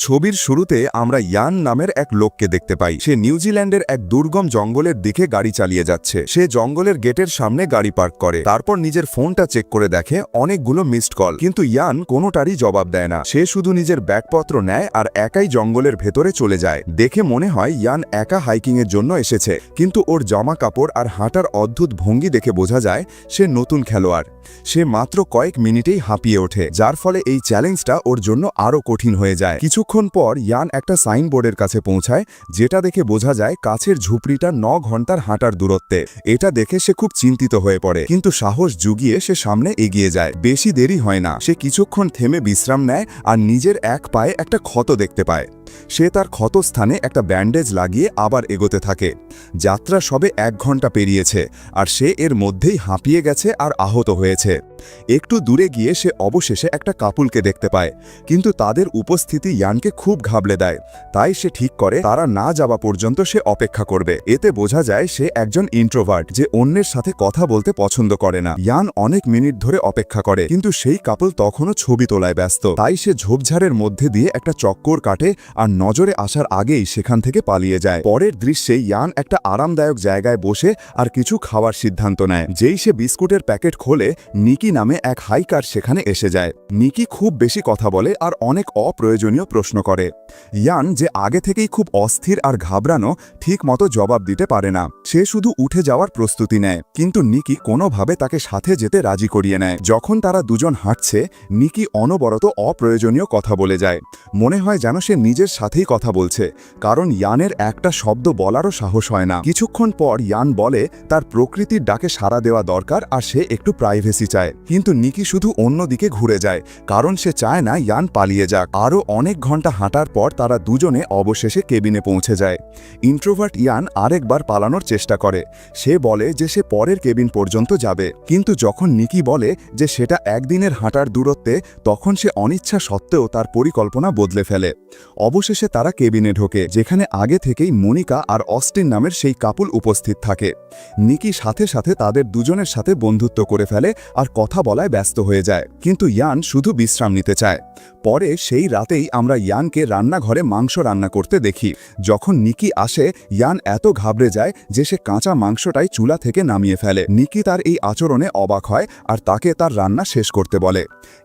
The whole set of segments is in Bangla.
ছবির শুরুতে আমরা ইয়ান নামের এক লোককে দেখতে পাই। সে নিউজিল্যান্ডের এক দুর্গম জঙ্গলের দিকে গাড়ি চালিয়ে যাচ্ছে। সে জঙ্গলের গেটের সামনে গাড়ি পার্ক করে। তারপর নিজের ফোনটা চেক করে দেখে অনেকগুলো মিসড কল। কিন্তু ইয়ান কোনোটারই জবাব দেয় না। সে শুধু নিজের ব্যাগপত্র নেয় আর একাই জঙ্গলের ভেতরে চলে যায়। দেখে মনে হয় ইয়ান একা হাইকিংয়ের জন্য এসেছে। কিন্তু ওর জামা কাপড় আর হাঁটার অদ্ভুত ভঙ্গি দেখে বোঝা যায় সে নতুন খেলোয়াড়। সে মাত্র কয়েক মিনিটেই হাঁপিয়ে ওঠে, যার ফলে এই চ্যালেঞ্জটা ওর জন্য আরও কঠিন হয়ে যায়। কিছুক্ষণ পর ইয়ান একটা সাইনবোর্ডের কাছে পৌঁছায়, যেটা দেখে বোঝা যায় কাছের ঝুপড়িটা ন ঘণ্টার হাঁটার দূরত্বে। এটা দেখে সে খুব চিন্তিত হয়ে পড়ে, কিন্তু সাহস জুগিয়ে সে সামনে এগিয়ে যায়। বেশি দেরি হয় না, সে কিছুক্ষণ থেমে বিশ্রাম নেয় আর নিজের এক পায়ে একটা ক্ষত দেখতে পায়। সে তার ক্ষতস্থানে একটা ব্যান্ডেজ লাগিয়ে আবার এগোতে থাকে। যাত্রা সবে এক ঘণ্টা পেরিয়েছে আর সে এর মধ্যেই হাঁপিয়ে গেছে আর আহত হয়েছে। একটু দূরে গিয়ে সে অবশেষে একটা কাপুলকে দেখতে পায়, কিন্তু তাদের উপস্থিতি ইয়ানকে খুব ঘাবলে দেয়। তাই সে ঠিক করে, তারা না যাওয়া পর্যন্ত সে অপেক্ষা করবে। এতে বোঝা যায় সে একজন ইন্ট্রোভার্ট যে অন্যের সাথে কথা বলতে পছন্দ করে না। ইয়ান অনেক মিনিট ধরে অপেক্ষা করে, কিন্তু সেই কাপল তখনও ছবি তোলায় ব্যস্ত। তাই সে ঝোপঝাড়ের মধ্যে দিয়ে একটা চক্কর কাটে আর নজরে আসার আগেই সেখান থেকে পালিয়ে যায়। পরের দৃশ্যে ইয়ান একটা আরামদায়ক জায়গায় বসে আর কিছু খাওয়ার সিদ্ধান্ত নেয়, যেই সে বিস্কুটের প্যাকেট খোলে, নিকি নামে এক হাইকার সেখানে এসে যায়। নিকি খুব বেশি কথা বলে আর অনেক অপ্রয়োজনীয় প্রশ্ন করে, ইয়ান যে আগে থেকেই খুব অস্থির আর ঘাবড়ানো ঠিক মতো জবাব দিতে পারে না। সে শুধু উঠে যাওয়ার প্রস্তুতি নেয়। কিন্তু নিকি কোনোভাবে তাকে সাথে যেতে রাজি করিয়ে নেয়। যখন তারা দুজন হাঁটছে, নিকি অনবরত অপ্রয়োজনীয় কথা বলে যায়। মনে হয় যেন সে নিজের সাথেই কথা বলছে। কারণ ইয়ানের একটা শব্দ বলারও সাহস হয় না। কিছুক্ষণ পর ইয়ান বলে, তার প্রকৃতির ডাকে সাড়া দেওয়া দরকার আর সে একটু প্রাইভেসি চায়। কিন্তু নিকি শুধু অন্যদিকে ঘুরে যায়। কারণ সে চায় না ইয়ান পালিয়ে যাক। আরও অনেক ঘণ্টা হাঁটার পর তারা দুজনে অবশেষে কেবিনে পৌঁছে যায়। ইন্ট্রোভার্ট ইয়ান আরেকবার পালানোর চেষ্টা করে। সে বলে যে সে পরের কেবিন পর্যন্ত যাবে। কিন্তু যখন নিকি বলে যে সেটা একদিনের হাঁটার দূরত্বে, তখন সে অনিচ্ছা সত্ত্বেও তার পরিকল্পনা বদলে ফেলে। অবশেষে তারা কেবিনে ঢোকে, যেখানে আগে থেকেই মনিকা আর অস্টিন নামের সেই কাপুল উপস্থিত থাকে। নিকি সাথে সাথে তাদের দুজনের সাথে বন্ধুত্ব করে ফেলে আর কথা বলায় ব্যস্ত হয়ে যায়। কিন্তু ইয়ান শুধু বিশ্রাম নিতে চায়। পরে সেই রাতেই আমরা ইয়ানকে রান্নাঘরে মাংস রান্না করতে দেখি। যখন নিকি আসে, ইয়ান এত ঘাবড়ে যায় যে সে কাঁচা মাংসটাই চুলা থেকে নামিয়ে ফেলে। নিকি তার এই আচরণে অবাক হয় আর তাকে তার রান্না শেষ করতে বলে।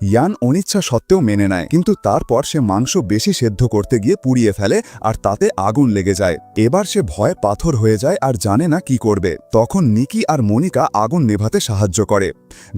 ইয়ান অনিচ্ছা সত্ত্বেও মেনে নেয়, কিন্তু তারপর সে মাংস বেশি সেদ্ধ করতে গিয়ে পুড়িয়ে ফেলে আর তাতে আগুন লেগে যায়। এবার সে ভয়ে পাথর হয়ে যায় আর জানে না কি করবে। তখন নিকি আর মনিকা আগুন নেভাতে সাহায্য করে।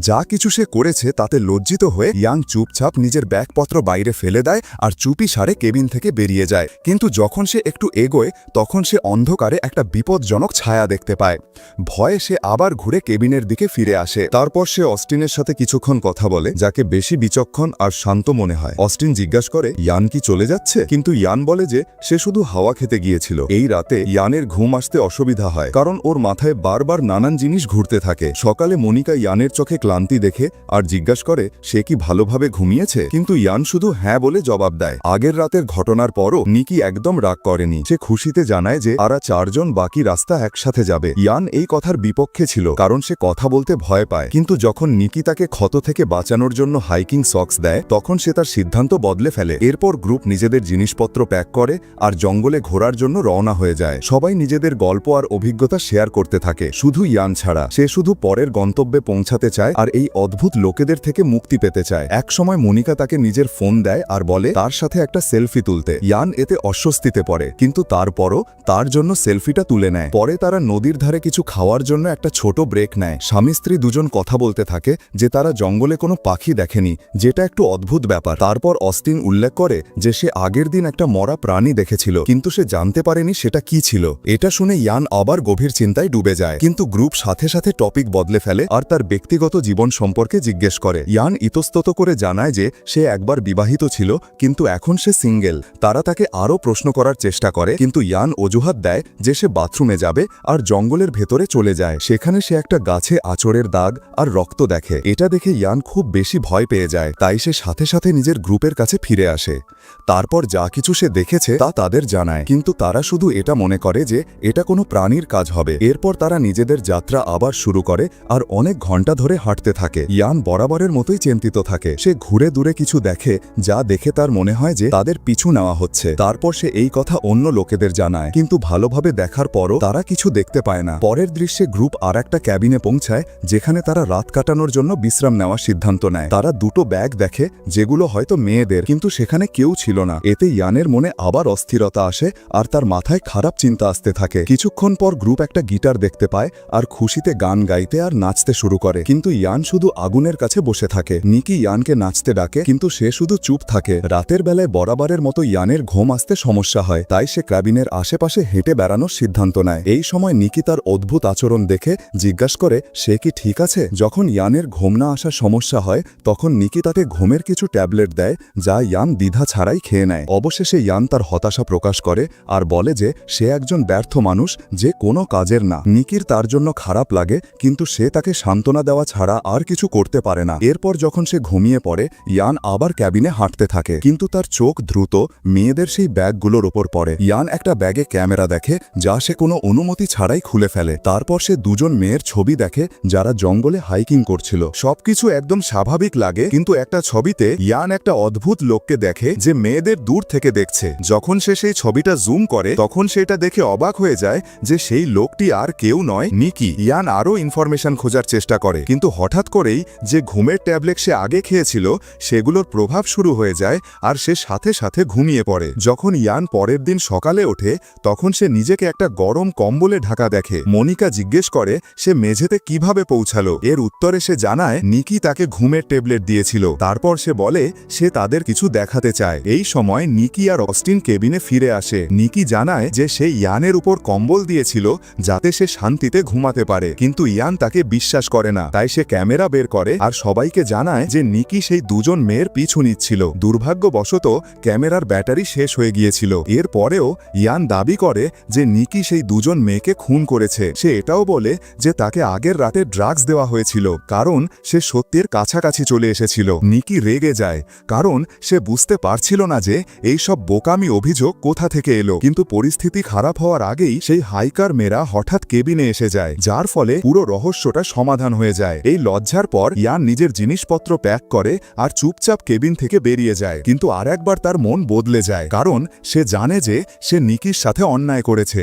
যা কিছু সে করেছে তাতে লজ্জিত হয়ে ইয়াং চুপচাপ নিজের ব্যাগপত্র বাইরে ফেলে দেয় আর চুপি সারে কেবিন থেকে বেরিয়ে যায়। কিন্তু যখন সে একটু এগোয়, তখন সে অন্ধকারে একটা বিপজ্জনক ছায়া দেখতে পায়। ভয়ে সে আবার ঘুরে কেবিনের দিকে ফিরে আসে। তারপর সে অস্টিনের সাথে কিছুক্ষণ কথা বলে, যাকে বেশি বিচক্ষণ আর শান্ত মনে হয়। অস্টিন জিজ্ঞাসা করে, ইয়ান কি চলে যাচ্ছে? কিন্তু ইয়ান বলে যে, সে শুধু হাওয়া খেতে গিয়েছিল। এই রাতে ইয়ানের ঘুম আসতে অসুবিধা হয়, কারণ ওর মাথায় বারবার নানান জিনিস ঘুরতে থাকে। সকালে মনিকা ইয়ানের চোখে ক্লান্তি দেখে আর জিজ্ঞাসা করে, সে কি ভালোভাবে ঘুমিয়েছে? কিন্তু ইয়ান শুধু হ্যাঁ বলে জবাব দেয়। আগের রাতের ঘটনার পরও নিকি একদম রাগ করেনি। সে খুশিতে জানায় যে তারা চারজন বাকি রাস্তা একসাথে যাবে। ইয়ান এই কথার বিপক্ষে ছিল, কারণ সে কথা বলতে ভয় পায়। কিন্তু যখন নিকি তাকে ক্ষত থেকে বাঁচানোর জন্য হাইকিং সক্স দেয়, তখন সে তার সিদ্ধান্ত বদলে ফেলে। এরপর গ্রুপ নিজেদের জিনিসপত্র প্যাক করে আর জঙ্গলে ঘোরার জন্য রওনা হয়ে যায়। সবাই নিজেদের গল্প আর অভিজ্ঞতা শেয়ার করতে থাকে, শুধু ইয়ান ছাড়া। সে শুধু পরের গন্তব্যে পৌঁছাতে চায় আর এই অদ্ভুত লোকেদের থেকে মুক্তি পেতে চায়। এক সময় মনিকা তাকে নিজের ফোন দেয় আর বলে, তার সাথে একটা সেলফি তুলতে। ইয়ান এতে অস্বস্তিতে পড়ে, কিন্তু তারপরও তার জন্য সেলফিটা তুলে নেয়। পরে তারা নদীর ধারে কিছু খাওয়ার জন্য একটা ছোট ব্রেক নেয়। স্বামী স্ত্রী দুজন কথা বলতে থাকে যে তারা জঙ্গলে কোনো পাখি দেখেনি, যেটা একটু অদ্ভুত ব্যাপার। তারপর অস্টিন উল্লেখ করে যে সে আগের দিন একটা মরা প্রাণী দেখেছিল, কিন্তু সে জানতে পারেনি সেটা কি ছিল। এটা শুনে ইয়ান আবার গভীর চিন্তায় ডুবে যায়, কিন্তু গ্রুপ সাথে সাথে টপিক বদলে ফেলে আর তার ব্যক্তিগত জীবন সম্পর্কে জিজ্ঞেস করে। ইয়ান ইতস্তত করে জানায় যে সে একবার বিবাহিত ছিল, কিন্তু এখন সে সিঙ্গেল। তারা তাকে আরও প্রশ্ন করার চেষ্টা করে, কিন্তু ইয়ান অজুহাত দেয় যে সে বাথরুমে যাবে আর জঙ্গলের ভেতরে চলে যায়। সেখানে সে একটা গাছে আচরের দাগ আর রক্ত দেখে। এটা দেখে ইয়ান খুব বেশি ভয় পেয়ে যায়, তাই সে সাথে সাথে নিজের গ্রুপের কাছে ফিরে আসে। তারপর যা কিছু সে দেখেছে তা তাদের জানায়, কিন্তু তারা শুধু এটা মনে করে যে এটা কোনো প্রাণীর কাজ হবে। এরপর তারা নিজেদের যাত্রা আবার শুরু করে আর অনেক ঘণ্টা ধরে হাঁটতে থাকে। ইয়ান বরাবরের মতোই চিন্তিত থাকে। সে ঘুরে দূরে কিছু দেখে, যা দেখে তার মনে হয় যে যে তাদের পিছু নেওয়া হচ্ছে। তারপর সে এই কথা অন্য লোকেদের জানায়। কিন্তু ভালোভাবে দেখার পরও তারা কিছু দেখতে পায় না। পরের দৃশ্যে গ্রুপ আর একটা ক্যাবিনে পৌঁছায়, যেখানে তারা রাত কাটানোর জন্য বিশ্রাম নেওয়ার সিদ্ধান্ত নেয়। তারা দুটো ব্যাগ দেখে, যেগুলো হয়তো মেয়েদের, কিন্তু সেখানে কেউ ছিল না। এতে ইয়ানের মনে আবার অস্থিরতা আসে আর তার মাথায় খারাপ চিন্তা আসতে থাকে। কিছুক্ষণ পর গ্রুপ একটা গিটার দেখতে পায় আর খুশিতে গান গাইতে আর নাচতে শুরু করে। কিন্তু ইয়ান শুধু আগুনের কাছে বসে থাকে। নিকি ইয়ানকে নাচতে ডাকে, কিন্তু সে শুধু চুপ থাকে। রাতের বেলায় বরাবরের মতো ইয়ানের ঘুম আসতে সমস্যা হয়, তাই সে ক্যাবিনের আশেপাশে হেঁটে বেড়ানোর সিদ্ধান্ত নেয়। এই সময় নিকি তার অদ্ভুত আচরণ দেখে জিজ্ঞাসা করে, সে কি ঠিক আছে? যখন ইয়ানের ঘুম না আসার সমস্যা হয়, তখন নিকি তাকে ঘুমের কিছু ট্যাবলেট দেয়, যা ইয়ান দ্বিধা ছাড়াই খেয়ে নেয়। অবশেষে ইয়ান তার হতাশা প্রকাশ করে আর বলে যে, সে একজন ব্যর্থ মানুষ, যে কোনো কাজের না। নিকির তার জন্য খারাপ লাগে, কিন্তু সে তাকে সান্ত্বনা দেওয়া ছাড়া আর কিছু করতে পারে না। এরপর যখন সে ঘুমিয়ে পড়ে, ইয়ান আবার ক্যাবিনে হাঁটতে থাকে। কিন্তু তার চোখ দ্রুত মেয়েদের সেই ব্যাগগুলোর ওপর পড়ে। ইয়ান একটা ব্যাগে ক্যামেরা দেখে, যা সে কোনো অনুমতি ছাড়াই খুলে ফেলে। তারপর সে দুজন মেয়ের ছবি দেখে, যারা জঙ্গলে হাইকিং করছিল। সবকিছু একদম স্বাভাবিক লাগে, কিন্তু একটা ছবিতে ইয়ান একটা অদ্ভুত লোককে দেখে, যে মেয়েদের দূর থেকে দেখছে। যখন সে সেই ছবিটা জুম করে, তখন সেটা দেখে অবাক হয়ে যায়, যে সেই লোকটি আর কেউ নয়, নিকি। ইয়ান আরও ইনফরমেশন খোঁজার চেষ্টা করে, কিন্তু হঠাৎ করেই যে ঘুমের ট্যাবলেট সে আগে খেয়েছিল, সেগুলোর প্রভাব শুরু হয়ে যায়, আর সে সাথে সাথে ঘুমিয়ে পড়ে। যখন ইয়ান পরের দিন সকালে ওঠে, তখন সে নিজেকে একটা গরম কম্বলে ঢাকা দেখে। মনিকা জিজ্ঞেস করে, সে মেঝেতে কীভাবে পৌঁছালো? এর উত্তরে সে জানায়, নিকি তাকে ঘুমের ট্যাবলেট দিয়েছিল। তারপর সে বলে, সে তাদের কিছু দেখাতে চায়। এই সময় নিকি আর অস্টিন কেবিনে ফিরে আসে। নিকি জানায় যে সে ইয়ানের উপর কম্বল দিয়েছিল, যাতে সে শান্তিতে ঘুমাতে পারে। কিন্তু ইয়ান তাকে বিশ্বাস করে না। তাই সে ক্যামেরা বের করে আর সবাইকে জানায় যে নিকি সেই দুজন মেয়ের পিছু নিচ্ছিল। দুর্ভাগ্যবশত ক্যামেরার ব্যাটারি শেষ হয়ে গিয়েছিল। এর পরেও ইয়ান দাবি করে যে নিকি সেই দুজন মেয়েকে খুন করেছে। সে এটাও বলে যে তাকে আগের রাতে ড্রাগস দেওয়া হয়েছিল, কারণ সে সত্যের কাছাকাছি চলে এসেছিল। নিকি রেগে যায়, কারণ সে বুঝতে পারছিল না যে এই সব বোকামি অভিযোগ কোথা থেকে এলো। কিন্তু পরিস্থিতি খারাপ হওয়ার আগেই সেই হাইকার মেয়েরা হঠাৎ কেবিনে এসে যায়, যার ফলে পুরো রহস্যটা সমাধান হয়ে যায়। এই লজ্জার পর ইয়ান নিজের জিনিসপত্র প্যাক করে আর চুপচাপ কেবিন থেকে বেরিয়ে যায়। কিন্তু আর একবার তার মন বদলে যায়, কারণ সে জানে যে সে নিকির সাথে অন্যায় করেছে।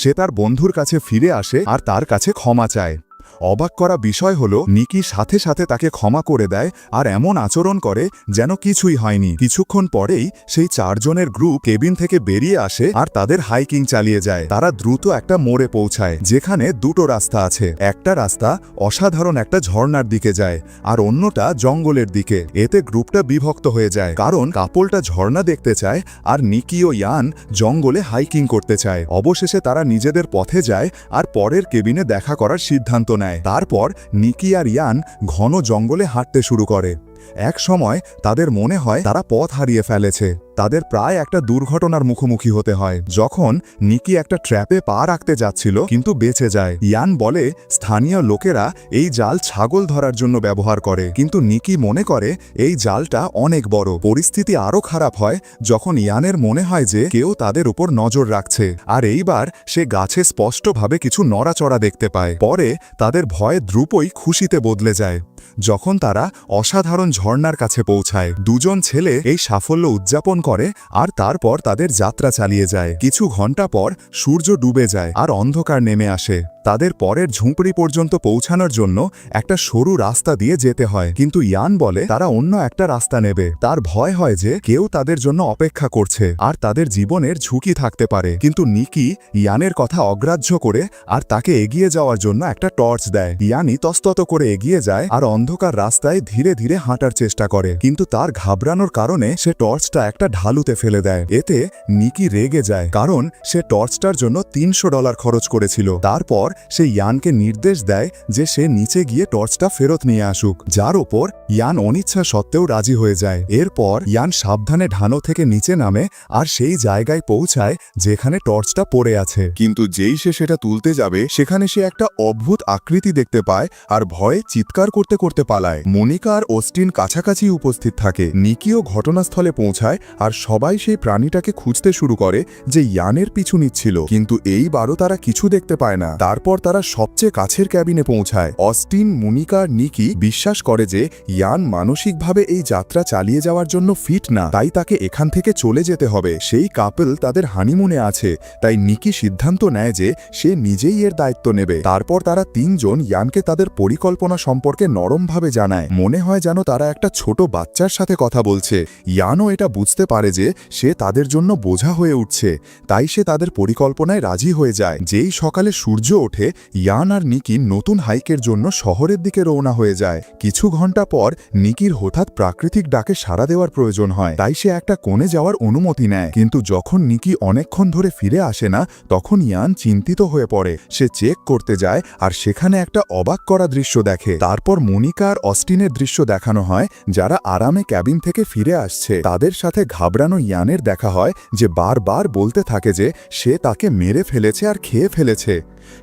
সে তার বন্ধুর কাছে ফিরে আসে আর তার কাছে ক্ষমা চায়। অবাক করা বিষয় হল, নিকি সাথে সাথে তাকে ক্ষমা করে দেয় আর এমন আচরণ করে যেন কিছুই হয়নি। কিছুক্ষণ পরেই সেই চারজনের গ্রুপ কেবিন থেকে বেরিয়ে আসে আর তাদের হাইকিং চালিয়ে যায়। তারা দ্রুত একটা মোড়ে পৌঁছায়, যেখানে দুটো রাস্তা আছে। একটা রাস্তা অসাধারণ একটা ঝর্ণার দিকে যায় আর অন্যটা জঙ্গলের দিকে। এতে গ্রুপটা বিভক্ত হয়ে যায়, কারণ কাপলটা ঝর্ণা দেখতে চায় আর নিকি ও ইয়ান জঙ্গলে হাইকিং করতে চায়। অবশেষে তারা নিজেদের পথে যায় আর পরের কেবিনে দেখা করার সিদ্ধান্ত নেয়। তারপর নিকি আর ইয়ান ঘন জঙ্গলে হাঁটতে শুরু করে। এক সময় তাদের মনে হয় তারা পথ হারিয়ে ফেলেছে। তাদের প্রায় একটা দুর্ঘটনার মুখোমুখি হতে হয়। যখন নিকি একটা ট্র্যাপে পা রাখতে যাচ্ছিল, কিন্তু বেঁচে যায়। ইয়ান বলে, স্থানীয় লোকেরা এই জাল ছাগল ধরার জন্য ব্যবহার করে। কিন্তু নিকি মনে করে, এই জালটা অনেক বড়। পরিস্থিতি আরও খারাপ হয় যখন ইয়ানের মনে হয় যে কেউ তাদের উপর নজর রাখছে। আর এইবার সে গাছে স্পষ্টভাবে কিছু নড়াচড়া দেখতে পায়। পরে তাদের ভয় দ্রুপই খুশিতে বদলে যায়। যখন তারা অসাধারণ ঝর্নার কাছে পৌঁছায়, দুজন ছেলে এই সাফল্য উদযাপন করে আর তারপর তাদের যাত্রা চালিয়ে যায়। কিছু ঘণ্টা পর সূর্য ডুবে যায় আর অন্ধকার নেমে আসে। তাদের পরের ঝুঁপড়ি পর্যন্ত পৌঁছানোর জন্য একটা সরু রাস্তা দিয়ে যেতে হয়। কিন্তু ইয়ান বলে, তারা অন্য একটা রাস্তা নেবে। তার ভয় হয় যে কেউ তাদের জন্য অপেক্ষা করছে আর তাদের জীবনের ঝুঁকি থাকতে পারে। কিন্তু নিকি ইয়ানের কথা অগ্রাহ্য করে আর তাকে এগিয়ে যাওয়ার জন্য একটা টর্চ দেয়। ইয়ানি তস্তত করে এগিয়ে যায় আর অন্ধকার রাস্তায় ধীরে ধীরে হাঁটার চেষ্টা করে। কিন্তু তার ঘাবড়ানোর কারণে সে টর্চটা একটা ঢালুতে ফেলে দেয়। এতে নিকি রেগে যায়, কারণ সে টর্চটার জন্য তিনশো ডলার খরচ করেছিল। তারপর সে ইয়ানকে নির্দেশ দেয় যে সে নিচে গিয়ে টর্চটা ফেরত নিয়ে আসুক। যার ওপর ইয়ান অনিচ্ছা সত্ত্বেও রাজি হয়ে যায়। এরপর ইয়ান সাবধানে ঢানো থেকে নিচে নামে আর সেই জায়গায় পৌঁছায় যেখানে টর্চটা পড়ে আছে। কিন্তু যেই সে সেটা তুলতে যাবে, সেখানে সে একটা অদ্ভুত আকৃতি দেখতে পায় আর ভয়ে চিৎকার করতে করতে পালায়। মনিকা আর অস্টিন কাছাকাছি উপস্থিত থাকে। নিকিও ঘটনাস্থলে পৌঁছায় আর সবাই সেই প্রাণীটাকে খুঁজতে শুরু করে যে ইয়ানের পিছু নিচ্ছিল। কিন্তু এইবারও তারা কিছু দেখতে পায় না। তারপর তারা সবচেয়ে কাছের ক্যাবিনে পৌঁছায়। অস্টিন, মুনিকা, নিকি বিশ্বাস করে যে ইয়ান মানসিকভাবে এই যাত্রা চালিয়ে যাওয়ার জন্য ফিট না, তাই তাকে এখান থেকে চলে যেতে হবে। সেই কাপল তাদের হানিমুনে আছে, তাই নিকি সিদ্ধান্ত নেয় যে সে নিজেই এর দায়িত্ব নেবে। তারপর তারা তিনজন ইয়ানকে তাদের পরিকল্পনা সম্পর্কে নরমভাবে জানায়। মনে হয় যেন তারা একটা ছোট বাচ্চার সাথে কথা বলছে। ইয়ানও এটা বুঝতে পারে যে সে তাদের জন্য বোঝা হয়ে উঠছে, তাই সে তাদের পরিকল্পনায় রাজি হয়ে যায়। যেই সকালে সূর্য ওঠে ইয়ান আর নিকি নতুন হাইকের জন্য শহরের দিকে রওনা হয়ে যায়। কিছু ঘণ্টা পর নিকির হঠাৎ প্রাকৃতিক ডাকে সাড়া দেওয়ার প্রয়োজন হয়, তাই সে একটা কোণে যাওয়ার অনুমতি নেয়। কিন্তু যখন নিকি অনেকক্ষণ ধরে ফিরে আসে না, তখন ইয়ান চিন্তিত হয়ে পড়ে। সে চেক করতে যায় আর সেখানে একটা অবাক করা দৃশ্য দেখে। তারপর মনিকা আর অস্টিনের দৃশ্য দেখানো হয়, যারা আরামে ক্যাবিন থেকে ফিরে আসছে। তাদের সাথে ঘাবড়ানো ইয়ানের দেখা হয়, যে বারবার বলতে থাকে যে সে তাকে মেরে ফেলেছে আর খেয়ে ফেলেছে।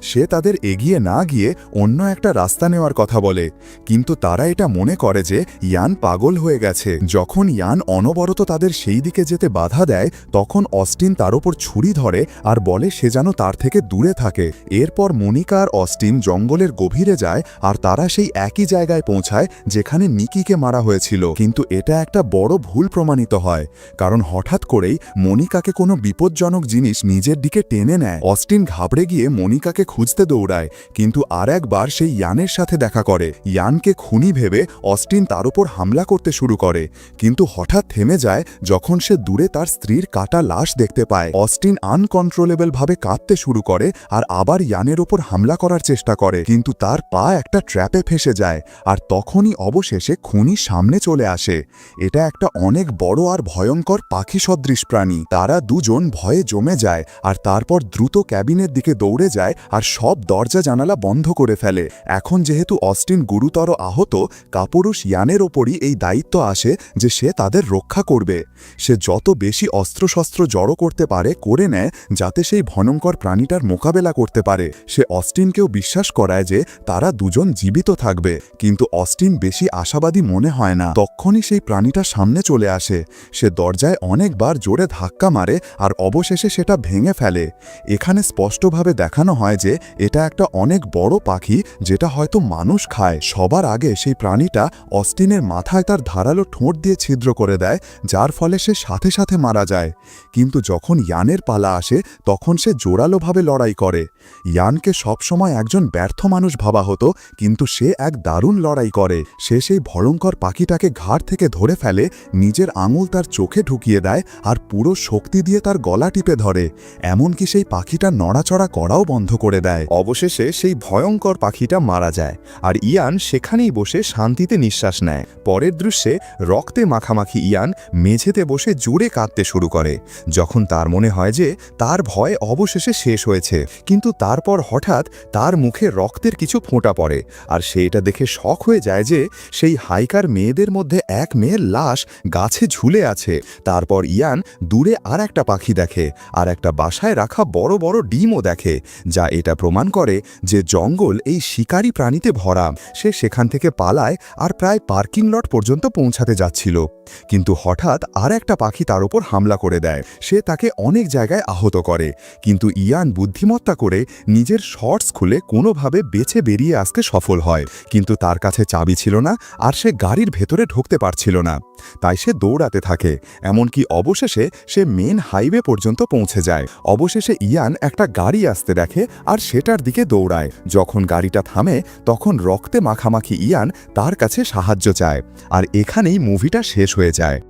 সে তাদের এগিয়ে না গিয়ে অন্য একটা রাস্তা নেওয়ার কথা বলে। কিন্তু তারা এটা মনে করে যে ইয়ান পাগল হয়ে গেছে। যখন ইয়ান অনবরত তাদের সেই দিকে যেতে বাধা দেয়, তখন অস্টিন তার ওপর ছুরি ধরে আর বলে সে যেন তার থেকে দূরে থাকে। এরপর মনিকা আর অস্টিন জঙ্গলের গভীরে যায় আর তারা সেই একই জায়গায় পৌঁছায় যেখানে নিকিকে মারা হয়েছিল। কিন্তু এটা একটা বড় ভুল প্রমাণিত হয়। কারণ হঠাৎ করেই মনিকাকে কোনো বিপজ্জনক জিনিস নিজের দিকে টেনে নেয়। অস্টিন ঘাবড়ে গিয়ে মনিকাকে খুঁজতে দৌড়ায়, কিন্তু আর একবার সেই ইয়ানের সাথে দেখা করে। ইয়ানকে খুনি ভেবে অস্টিন তার উপর হামলা করতে শুরু করে, কিন্তু হঠাৎ থেমে যায় যখন সে দূরে তার স্ত্রীর কাটা লাশ দেখতে পায়। অস্টিন আনকন্ট্রোলেবল ভাবে কাঁদতে শুরু করে আর আবার ইয়ানের ওপর হামলা করার চেষ্টা করে, কিন্তু তার পা একটা ট্র্যাপে ফেসে যায় আর তখনই অবশেষে খুনি সামনে চলে আসে। এটা একটা অনেক বড় আর ভয়ঙ্কর পাখি সদৃশ প্রাণী। তারা দুজন ভয়ে জমে যায় আর তারপর দ্রুত ক্যাবিনের দিকে দৌড়ে যায় আর সব দরজা জানালা বন্ধ করে ফেলে। এখন যেহেতু অস্টিন গুরুতর আহত, কাপুরুষ ইয়ানের ওপরই এই দায়িত্ব আসে যে সে তাদের রক্ষা করবে। সে যত বেশি অস্ত্রশস্ত্র জড়ো করতে পারে, করে নেয়, যাতে সেই ভয়ঙ্কর প্রাণীটার মোকাবেলা করতে পারে। সে অস্টিনকেও বিশ্বাস করায় যে তারা দুজন জীবিত থাকবে। কিন্তু অস্টিন বেশি আশাবাদী মনে হয় না। তখনই সেই প্রাণীটা সামনে চলে আসে। সে দরজায় অনেকবার জোরে ধাক্কা মারে আর অবশেষে সেটা ভেঙে ফেলে। এখানে স্পষ্টভাবে দেখানো হয় যে এটা একটা অনেক বড় পাখি যেটা হয়তো মানুষ খায়। সবার আগে সেই প্রাণীটা অস্টিনের মাথায় তার ধারালো ঠোঁট দিয়ে ছিদ্র করে দেয়, যার ফলে সে সাথে সাথে মারা যায়। কিন্তু যখন ইয়ানের পালা আসে, তখন সে জোরালোভাবে লড়াই করে। ইয়ানকে সবসময় একজন ব্যর্থ মানুষ ভাবা হতো, কিন্তু সে এক দারুণ লড়াই করে। সে সেই ভয়ঙ্কর পাখিটাকে ঘাড় থেকে ধরে ফেলে, নিজের আঙুল তার চোখে ঢুকিয়ে দেয় আর পুরো শক্তি দিয়ে তার গলা টিপে ধরে। এমনকি সেই পাখিটা নড়াচড়া করাও বন্ধ করে দেয়। অবশেষে সেই ভয়ঙ্কর পাখিটা মারা যায় আর ইয়ান সেখানেই বসে শান্তিতে নিঃশ্বাস নেয়। পরের দৃশ্যে রক্তে মাখামাখি ইয়ান মেঝেতে বসে জোরে কাঁদতে শুরু করে। যখন তার মনে হয় যে তার ভয় অবশেষে শেষ হয়েছে, কিন্তু তারপর হঠাৎ তার মুখে রক্তের কিছু ফোঁটা পড়ে আর সে এটা দেখে শখ হয়ে যায় যে সেই হাইকার মেয়েদের মধ্যে এক মেয়ের লাশ গাছে ঝুলে আছে। তারপর ইয়ান দূরে আর একটা পাখি দেখে আর একটা বাসায় রাখা বড় বড় ডিমও দেখে, যা এটা প্রমাণ করে যে জঙ্গল এই শিকারী প্রাণীতে ভরা। সে সেখান থেকে পালায় আর প্রায় পার্কিং লট পর্যন্ত পৌঁছাতে যাচ্ছিল। কিন্তু হঠাৎ আর একটা পাখি তার উপর হামলা করে দেয়। সে তাকে অনেক জায়গায় আহত করে। কিন্তু ইয়ান বুদ্ধিমত্তা করে নিজের শর্টস খুলে কোনোভাবে বেছে বেরিয়ে আসতে সফল হয়। কিন্তু তার কাছে চাবি ছিল না আর সে গাড়ির ভেতরে ঢুকতে পারছিল না। তাই সে দৌড়াতে থাকে। এমনকি অবশেষে সে মেন হাইওয়ে পর্যন্ত পৌঁছে যায়। অবশেষে ইয়ান একটা গাড়ি আসতে দেখে আর সেটার দিকে দৌড়ায়। যখন গাড়িটা থামে, তখন রক্তে মাখামাখি ইয়ান তার কাছে সাহায্য চায়। আর এখানেই মুভিটা শেষ হয়ে যায়।